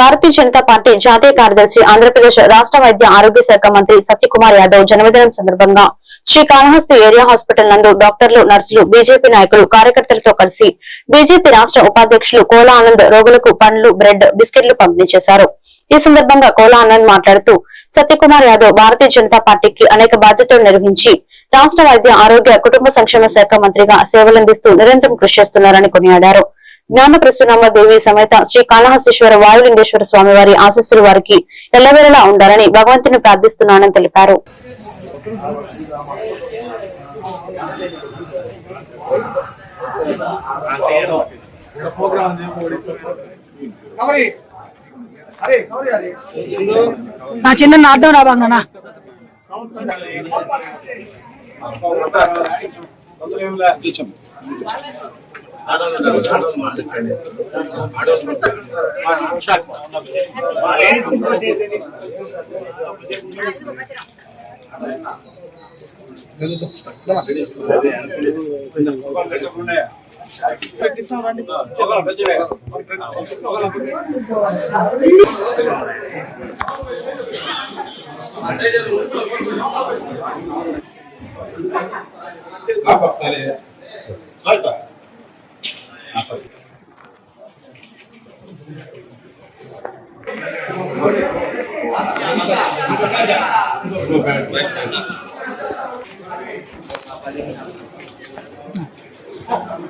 Bharatiya Janata party జాతీయ కార్యదర్శి ఆంధ్రప్రదేశ్ రాష్ట్ర వైద్య ఆరోగ్య శాఖ మంత్రి సత్యకుమార్ యాదవ్ జన్మదినం సందర్భంగా శ్రీ కాళహస్తి ఏరియా హాస్పిటల్ నందు డాక్టర్లు నర్సులు బీజేపీ నాయకులు కార్యకర్తలతో కలిసి బీజేపీ రాష్ట్ర ఉపాధ్యక్షులు కోలా ఆనంద్ రోగులకు పండ్లు బ్రెడ్ బిస్కెట్లు పంపిణీ చేశారు. ఈ సందర్భంగా కోలా ఆనంద్ మాట్లాడుతూ సత్యకుమార్ యాదవ్ భారతీయ జనతా పార్టీకి అనేక బాధ్యతలు నిర్వహించి రాష్ట్ర వైద్య ఆరోగ్య కుటుంబ సంక్షేమ శాఖ మంత్రిగా సేవలందిస్తూ నిరంతరం కృషి చేస్తున్నారని కొనియాడారు. జ్ఞానప్రసూనమ్మ దేవి సమేత శ్రీ కాళహస్తీశ్వర వాయులింగేశ్వర స్వామి వారి ఆశస్సులు వారికి ఎల్లవేళలా ఉండాలని భగవంతుని ప్రార్థిస్తున్నానని తెలిపారు. నా చిన్న నాటం రాబాంగనా చెప్పండి ఒకసారి ಆಯ್ತಾ Thank.